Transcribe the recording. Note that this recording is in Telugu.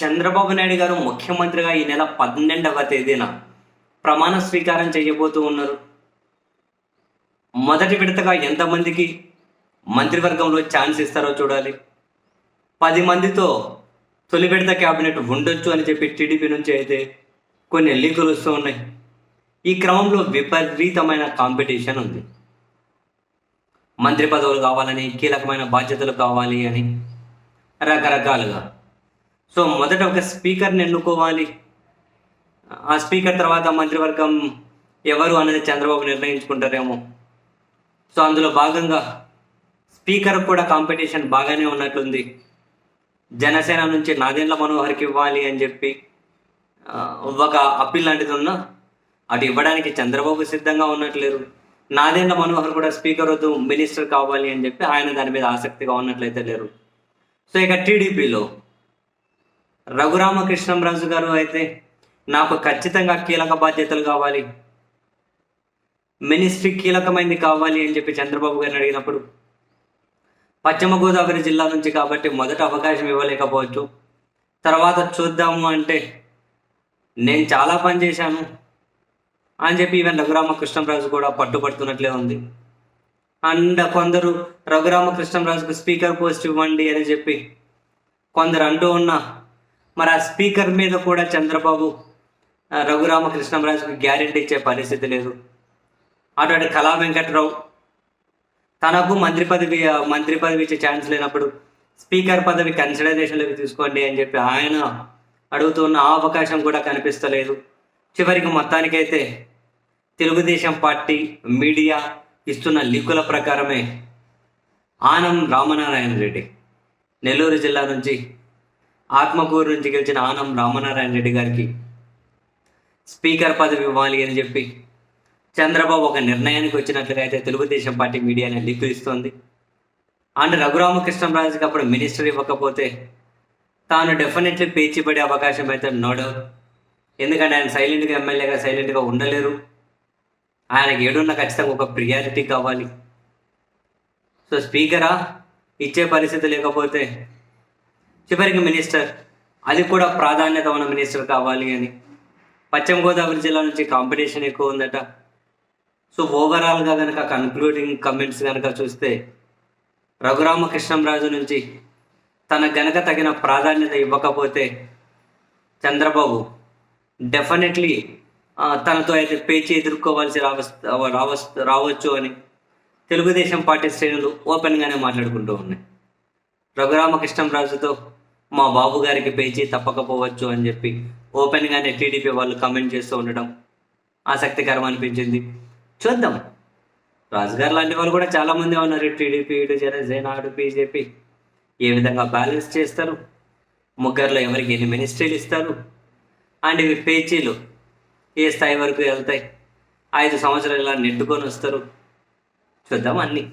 చంద్రబాబు నాయుడు గారు ముఖ్యమంత్రిగా ఈ నెల పన్నెండవ తేదీన ప్రమాణ స్వీకారం చేయబోతూ ఉన్నారు. మొదటి విడతగా ఎంతమందికి మంత్రివర్గంలో ఛాన్స్ ఇస్తారో చూడాలి. పది మందితో తొలి విడత క్యాబినెట్ ఉండొచ్చు అని చెప్పి టీడీపీ నుంచి అయితే కొన్ని లీకులు వస్తూ ఉన్నాయి. ఈ క్రమంలో విపరీతమైన కాంపిటీషన్ ఉంది. మంత్రి పదవులు కావాలని కీలకమైన బాధ్యతలు కావాలి అని రకరకాలుగా సో మొదట ఒక స్పీకర్ని ఎన్నుకోవాలి? ఆ స్పీకర్ తర్వాత మంత్రివర్గం ఎవరు అనేది చంద్రబాబు నిర్ణయించుకుంటారేమో. సో అందులో భాగంగా స్పీకర్ కూడా కాంపిటీషన్ బాగానే ఉన్నట్లుంది. జనసేన నుంచి నాదేండ్ల మనోహర్కి ఇవ్వాలి అని చెప్పి ఒక అప్పీల్ లాంటిది ఉన్నా అటు ఇవ్వడానికి చంద్రబాబు సిద్ధంగా ఉన్నట్లేరు. నాదేండ్ల మనోహర్ కూడా స్పీకర్ వద్దు మినిస్టర్ కావాలి అని చెప్పి ఆయన దాని మీద ఆసక్తిగా ఉన్నట్లయితే లేరు. సో ఇక టీడీపీలో రఘురామకృష్ణంరాజు గారు అయితే నాకు ఖచ్చితంగా కీలక బాధ్యతలు కావాలి. మినిస్ట్రీ కీలకమైంది కావాలి అని చెప్పి చంద్రబాబు గారిని అడిగినప్పుడు పశ్చిమ గోదావరి జిల్లా నుంచి కాబట్టి మొదట అవకాశం ఇవ్వలేకపోవచ్చు. తర్వాత చూద్దాము అంటే నేను చాలా పని చేశాను అని చెప్పి ఈవెన్ రఘురామకృష్ణంరాజు కూడా పట్టుపడుతున్నట్లే ఉంది. అండ్ కొందరు రఘురామకృష్ణంరాజుకు స్పీకర్ పోస్ట్ ఇవ్వండి అని చెప్పి కొందరు అంటూ ఉన్నా మరి ఆ స్పీకర్ మీద కూడా చంద్రబాబు ఆ, రఘురామకృష్ణంరాజుకు గ్యారెంటీ ఇచ్చే పరిస్థితి లేదు. అటువంటి కళా వెంకట్రావు తనకు మంత్రి పదవి మంత్రి పదవి ఇచ్చే ఛాన్స్ లేనప్పుడు స్పీకర్ పదవి కన్సిడరేషన్లోకి తీసుకోండి అని చెప్పి ఆయన అడుగుతున్న ఆ అవకాశం కూడా కనిపిస్తలేదు. చివరికి మొత్తానికైతే తెలుగుదేశం పార్టీ మీడియా ఇస్తున్న లీకుల ప్రకారమే ఆనం రామనారాయణ రెడ్డి నెల్లూరు జిల్లా నుంచి ఆత్మకూరు నుంచి గెలిచిన ఆనం రామనారాయణ రెడ్డి గారికి స్పీకర్ పదవి ఇవ్వాలి అని చెప్పి చంద్రబాబు ఒక నిర్ణయానికి వచ్చినట్లుగా అయితే తెలుగుదేశం పార్టీ మీడియాని లీకులు ఇస్తోంది. అండ్ రఘురామకృష్ణరాజుకి అప్పుడు మినిస్టర్ ఇవ్వకపోతే తాను డెఫినెట్లీ పేచి పడే అవకాశం అయితే నో డౌట్ ఎందుకంటే ఆయన సైలెంట్గా ఎమ్మెల్యేగా సైలెంట్గా ఉండలేరు. ఆయనకి ఏడున్న ఖచ్చితంగా ఒక ప్రియారిటీ కావాలి. సో స్పీకరా ఇచ్చే పరిస్థితి లేకపోతే చివరికి మినిస్టర్ అది కూడా ప్రాధాన్యత ఉన్న మినిస్టర్ కావాలి అని. పశ్చిమ గోదావరి జిల్లా నుంచి కాంపిటీషన్ ఎక్కువ ఉందట. సో ఓవరాల్గా కనుక కన్క్లూడింగ్ కమెంట్స్ కనుక చూస్తే రఘురామకృష్ణంరాజు నుంచి తన గనక తగిన ప్రాధాన్యత ఇవ్వకపోతే చంద్రబాబు డెఫినెట్లీ తనతో అయితే పేచి ఎదుర్కోవాల్సి రావస్ రావస్ రావచ్చు అని తెలుగుదేశం పార్టీ శ్రేణులు ఓపెన్గానే మాట్లాడుకుంటూ ఉన్నాయి. రఘురామకృష్ణంరాజుతో మా బాబు గారికి పేచి తప్పకపోవచ్చు అని చెప్పి ఓపెన్గానే టీడీపీ వాళ్ళు కమెంట్ చేస్తూ ఉండడం ఆసక్తికరం అనిపించింది. చూద్దాం. రాజుగారు లాంటి వాళ్ళు కూడా చాలామంది ఉన్నారు. టీడీపీ ఇటు జనసేన బీజేపీ. ఏ విధంగా బ్యాలెన్స్ చేస్తారు? ముగ్గురులో ఎవరికి ఎన్ని మినిస్ట్రీలు ఇస్తారు? అండ్ ఇవి పేచీలు ఏ స్థాయి వరకు వెళ్తాయి? ఐదు సంవత్సరాలు ఇలా నెట్టుకొని వస్తారు. చూద్దాం అన్నీ.